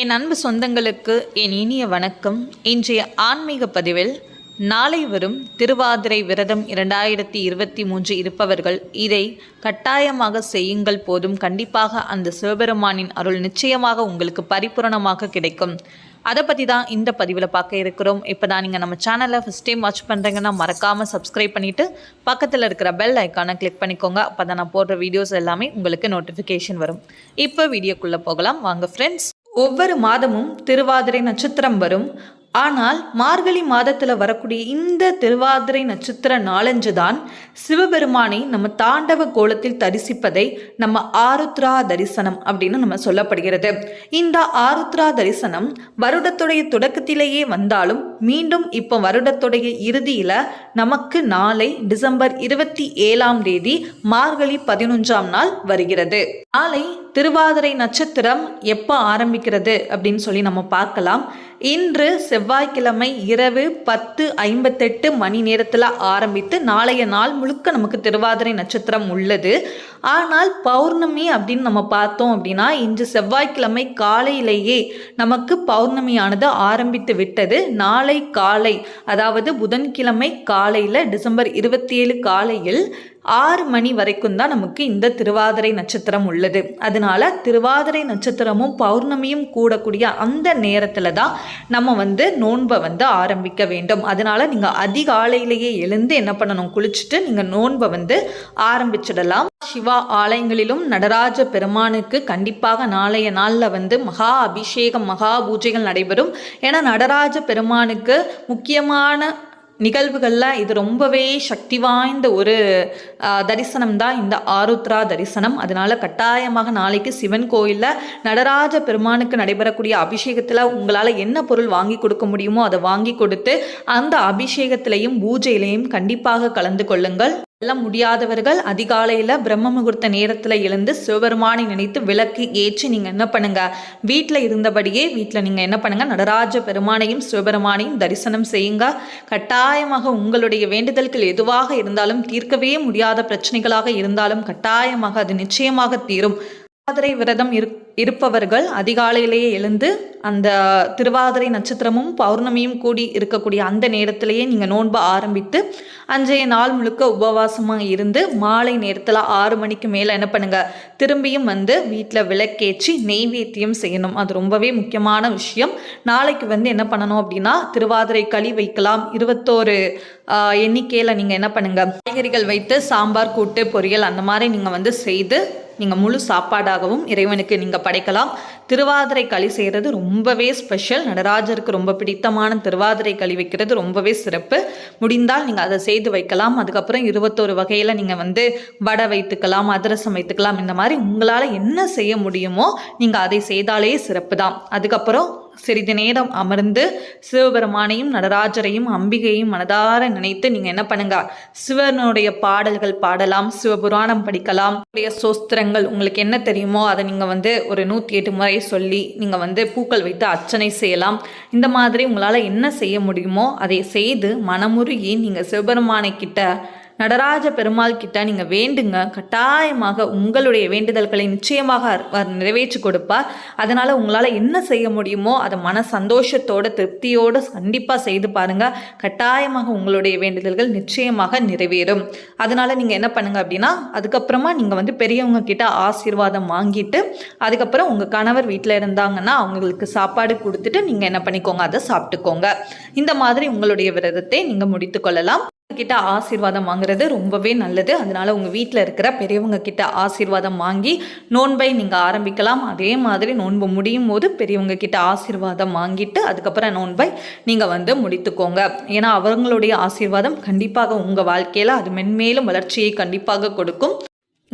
என் அன்பு சொந்தங்களுக்கு என் இனிய வணக்கம். இன்றைய ஆன்மீக பதிவில் நாளை வரும் திருவாதிரை விரதம் இரண்டாயிரத்தி இருபத்தி மூன்று இருப்பவர்கள் இதை கட்டாயமாக செய்யுங்கள். போதும் கண்டிப்பாக அந்த சிவபெருமானின் அருள் நிச்சயமாக உங்களுக்கு பரிபூரணமாக கிடைக்கும். அதை பற்றி தான் இந்த பதிவில் பார்க்க இருக்கிறோம். இப்போ தான் நீங்கள் நம்ம சேனலை ஃபஸ்ட் டைம் வாட்ச் பண்ணுறீங்கன்னா மறக்காமல் சப்ஸ்கிரைப் பண்ணிவிட்டு பக்கத்தில் இருக்கிற பெல் ஐக்கானை கிளிக் பண்ணிக்கோங்க. அப்போ தான் நான் போடுற வீடியோஸ் எல்லாமே உங்களுக்கு நோட்டிஃபிகேஷன் வரும். இப்போ வீடியோக்குள்ளே போகலாம். வாங்க ஃப்ரெண்ட்ஸ் ஒவ்வொரு மாதமும் திருவாதிரை நட்சத்திரம் வரும். ஆனால் மார்கழி மாதத்தில் வரக்கூடிய இந்த திருவாதிரை நட்சத்திர நாளன்று தான் சிவபெருமானை நம்ம தாண்டவ கோலத்தில் தரிசிப்பதை நம்ம ஆருத்ரா தரிசனம் அப்படின்னு நம்ம சொல்லப்படுகிறது. இந்த ஆருத்ரா தரிசனம் வருடத்துடைய தொடக்கத்திலேயே வந்தாலும் மீண்டும் இப்போ வருடத்துடைய இறுதியில் நமக்கு நாளை டிசம்பர் இருபத்தி ஏழாம் தேதி மார்கழி பதினொன்றாம் நாள் வருகிறது. நாளை திருவாதிரை நட்சத்திரம் எப்போ ஆரம்பிக்கிறது அப்படின்னு சொல்லி நம்ம பார்க்கலாம். இன்று செவ்வாய்க்கிழமை இரவு பத்து ஐம்பத்தெட்டு மணி நேரத்தில் ஆரம்பித்து நாளைய நாள் முழுக்க நமக்கு திருவாதிரை நட்சத்திரம் உள்ளது. ஆனால் பௌர்ணமி அப்படின்னு நம்ம பார்த்தோம் அப்படின்னா இன்று செவ்வாய்க்கிழமை காலையிலேயே நமக்கு பௌர்ணமியானது ஆரம்பித்து விட்டது. நாளை காலை அதாவது புதன்கிழமை காலையில் டிசம்பர் இருபத்தி ஏழு காலையில் ஆறு மணி வரைக்கும் தான் நமக்கு இந்த திருவாதிரை நட்சத்திரம் உள்ளது. அதனால திருவாதிரை நட்சத்திரமும் பௌர்ணமியும் கூடக்கூடிய அந்த நேரத்தில் தான் நம்ம வந்து நோன்பை வந்து ஆரம்பிக்க வேண்டும். அதனால நீங்கள் அதிகாலையிலேயே எழுந்து என்ன பண்ணணும்? குளிச்சுட்டு நீங்கள் நோன்பை வந்து ஆரம்பிச்சிடலாம். சிவா ஆலயங்களிலும் நடராஜ பெருமானுக்கு கண்டிப்பாக நாளைய நாளில் வந்து மகா அபிஷேகம் மகா பூஜைகள் நடைபெறும். ஏன்னா நடராஜ பெருமானுக்கு முக்கியமான நிகழ்வுகளில் இது ரொம்பவே சக்தி வாய்ந்த ஒரு தரிசனம் தான் இந்த ஆருத்ரா தரிசனம். அதனால கட்டாயமாக நாளைக்கு சிவன் கோயிலில் நடராஜ பெருமானுக்கு நடைபெறக்கூடிய அபிஷேகத்தில் உங்களால் என்ன பொருள் வாங்கி கொடுக்க முடியுமோ அதை வாங்கி கொடுத்து அந்த அபிஷேகத்திலையும் பூஜையிலையும் கண்டிப்பாக கலந்து கொள்ளுங்கள். எல்லாம் முடியாதவர்கள் அதிகாலையில் பிரம்ம முகூர்த்த நேரத்தில் எழுந்து சிவபெருமானை நினைத்து விளக்கு ஏற்றி நீங்கள் என்ன பண்ணுங்க? வீட்டில் இருந்தபடியே வீட்டில் நீங்கள் என்ன பண்ணுங்க? நடராஜ பெருமானையும் சிவபெருமானையும் தரிசனம் செய்யுங்க. கட்டாயமாக உங்களுடைய வேண்டுதல்கள் எதுவாக இருந்தாலும் தீர்க்கவே முடியாத பிரச்சனைகளாக இருந்தாலும் கட்டாயமாக அது நிச்சயமாக தீரும். திருவாதிரை விரதம் இரு இருப்பவர்கள் அதிகாலையிலேயே எழுந்து அந்த திருவாதிரை நட்சத்திரமும் பௌர்ணமியும் கூடி இருக்கக்கூடிய அந்த நேரத்திலேயே நீங்கள் நோன்பு ஆரம்பித்து அன்றைய நாள் முழுக்க உபவாசமாக இருந்து மாலை நேரத்தில் ஆறு மணிக்கு மேலே என்ன பண்ணுங்கள் திரும்பியும் வந்து வீட்டில் விளக்கேற்றி நெய்வேத்தியம் செய்யணும். அது ரொம்பவே முக்கியமான விஷயம். நாளைக்கு வந்து என்ன பண்ணணும் அப்படின்னா திருவாதிரை களி வைக்கலாம். இருபத்தோரு எண்ணிக்கையில் நீங்கள் என்ன பண்ணுங்கள் காய்கறிகள் வைத்து சாம்பார் கூட்டு பொரியல் அந்த மாதிரி நீங்கள் வந்து செய்து நீங்கள் முழு சாப்பாடாகவும் இறைவனுக்கு நீங்கள் படைக்கலாம். திருவாதிரை களி செய்கிறது ரொம்பவே ஸ்பெஷல் நடராஜருக்கு ரொம்ப பிடித்தமான திருவாதிரை களி வைக்கிறது ரொம்பவே சிறப்பு. முடிந்தால் நீங்கள் அதை செய்து வைக்கலாம். அதுக்கப்புறம் இருபத்தோரு வகையில் நீங்கள் வந்து வடை வைத்துக்கலாம் அதிரசம் வைத்துக்கலாம். இந்த மாதிரி உங்களால் என்ன செய்ய முடியுமோ நீங்கள் அதை செய்தாலே சிறப்பு தான் அதுக்கப்புறம் சிறிது நேரம் அமர்ந்து சிவபெருமானையும் நடராஜரையும் அம்பிகையும் மனதார நினைத்து நீங்கள் என்ன பண்ணுங்க? சிவனுடைய பாடல்கள் பாடலாம் சிவபுராணம் படிக்கலாம். உடைய சோஸ்திரங்கள் உங்களுக்கு என்ன தெரியுமோ அதை நீங்கள் வந்து ஒரு நூற்றி எட்டு முறை சொல்லி நீங்கள் வந்து பூக்கள் வைத்து அர்ச்சனை செய்யலாம். இந்த மாதிரி உங்களால் என்ன செய்ய முடியுமோ அதை செய்து மனமுருகி நீங்கள் சிவபெருமானை கிட்ட நடராஜ பெருமாள் கிட்ட நீங்கள் வேண்டுங்க கட்டாயமாக உங்களுடைய வேண்டுதல்களை நிச்சயமாக அவர் நிறைவேற்றி கொடுப்பார். அதனால் உங்களால் என்ன செய்ய முடியுமோ அதை மன சந்தோஷத்தோட திருப்தியோடு கண்டிப்பாக செய்து பாருங்கள் கட்டாயமாக உங்களுடைய வேண்டுதல்கள் நிச்சயமாக நிறைவேறும். அதனால் நீங்கள் என்ன பண்ணுங்கள் அப்படின்னா அதுக்கப்புறமா நீங்கள் வந்து பெரியவங்க கிட்ட ஆசீர்வாதம் வாங்கிட்டு அதுக்கப்புறம் உங்கள் கணவர் வீட்டில் இருந்தாங்கன்னா அவங்களுக்கு சாப்பாடு கொடுத்துட்டு நீங்கள் என்ன பண்ணிக்கோங்க அதை சாப்பிட்டுக்கோங்க. இந்த மாதிரி உங்களுடைய விரதத்தை நீங்கள் முடித்து கொள்ளலாம். கிட்ட ஆசீர்வாதம் வாங்குறது ரொம்பவே நல்லது. அதனால உங்கள் வீட்டில் இருக்கிற பெரியவங்க கிட்ட ஆசீர்வாதம் வாங்கி நோன்பை நீங்கள் ஆரம்பிக்கலாம். அதே மாதிரி நோன்பு முடியும் போது பெரியவங்க கிட்ட ஆசீர்வாதம் வாங்கிட்டு அதுக்கப்புறம் நோன்பை நீங்கள் வந்து முடித்துக்கோங்க. ஏன்னா அவங்களுடைய ஆசீர்வாதம் கண்டிப்பாக உங்கள் வாழ்க்கையில் அது மென்மேலும் வளர்ச்சியை கண்டிப்பாக கொடுக்கும்.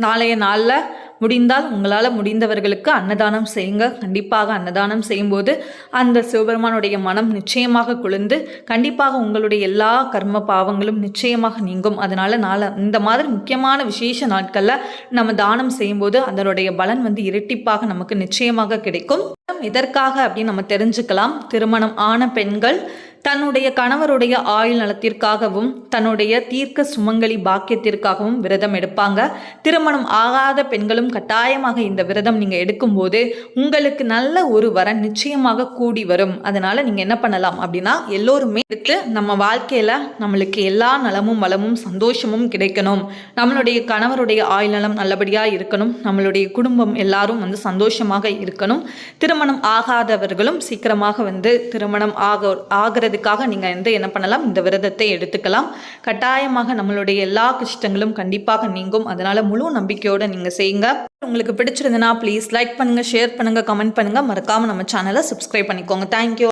நாளைய நாளில் முடிந்தால் உங்களால் முடிந்தவர்களுக்கு அன்னதானம் செய்யுங்க. கண்டிப்பாக அன்னதானம் செய்யும்போது அந்த சிவபெருமானுடைய மனம் நிச்சயமாக குளிர்ந்து கண்டிப்பாக உங்களுடைய எல்லா கர்ம பாவங்களும் நிச்சயமாக நீங்கும். அதனால் நாளை இந்த மாதிரி முக்கியமான விசேஷ நாட்களில் நம்ம தானம் செய்யும்போது அதனுடைய பலன் வந்து இரட்டிப்பாக நமக்கு நிச்சயமாக கிடைக்கும். எதற்காக அப்படின்னு நம்ம தெரிஞ்சுக்கலாம். திருமணம் ஆன பெண்கள் தன்னுடைய கணவருடைய ஆயுள் நலத்திற்காகவும் தன்னுடைய தீர்க்க சுமங்கலி பாக்கியத்திற்காகவும் விரதம் எடுப்பாங்க. திருமணம் ஆகாத பெண்களும் கட்டாயமாக இந்த விரதம் நீங்கள் எடுக்கும்போது உங்களுக்கு நல்ல ஒரு வரன் நிச்சயமாக கூடி வரும். அதனால் நீங்கள் என்ன பண்ணலாம் அப்படின்னா எல்லோருமே எடுத்து நம்ம வாழ்க்கையில் நம்மளுக்கு எல்லா நலமும் வளமும் சந்தோஷமும் கிடைக்கணும். நம்மளுடைய கணவருடைய ஆயுள் நலம் நல்லபடியாக இருக்கணும். நம்மளுடைய குடும்பம் எல்லாரும் வந்து சந்தோஷமாக இருக்கணும். திருமணம் ஆகாதவர்களும் சீக்கிரமாக வந்து திருமணம் ஆக இதுக்காக நீங்கள் வந்து என்ன பண்ணலாம்? இந்த விரதத்தை எடுத்துக்கலாம். கட்டாயமாக நம்மளுடைய எல்லா கஷ்டங்களும் கண்டிப்பாக நீங்கும். அதனால் முழு நம்பிக்கையோடு நீங்கள் செய்யுங்க. உங்களுக்கு பிடிச்சிருந்ததுன்னா ப்ளீஸ் லைக் பண்ணுங்கள் ஷேர் பண்ணுங்கள் கமெண்ட் பண்ணுங்கள் மறக்காமல் நம்ம சேனலை சப்ஸ்கிரைப் பண்ணிக்கோங்க. தேங்க்யூ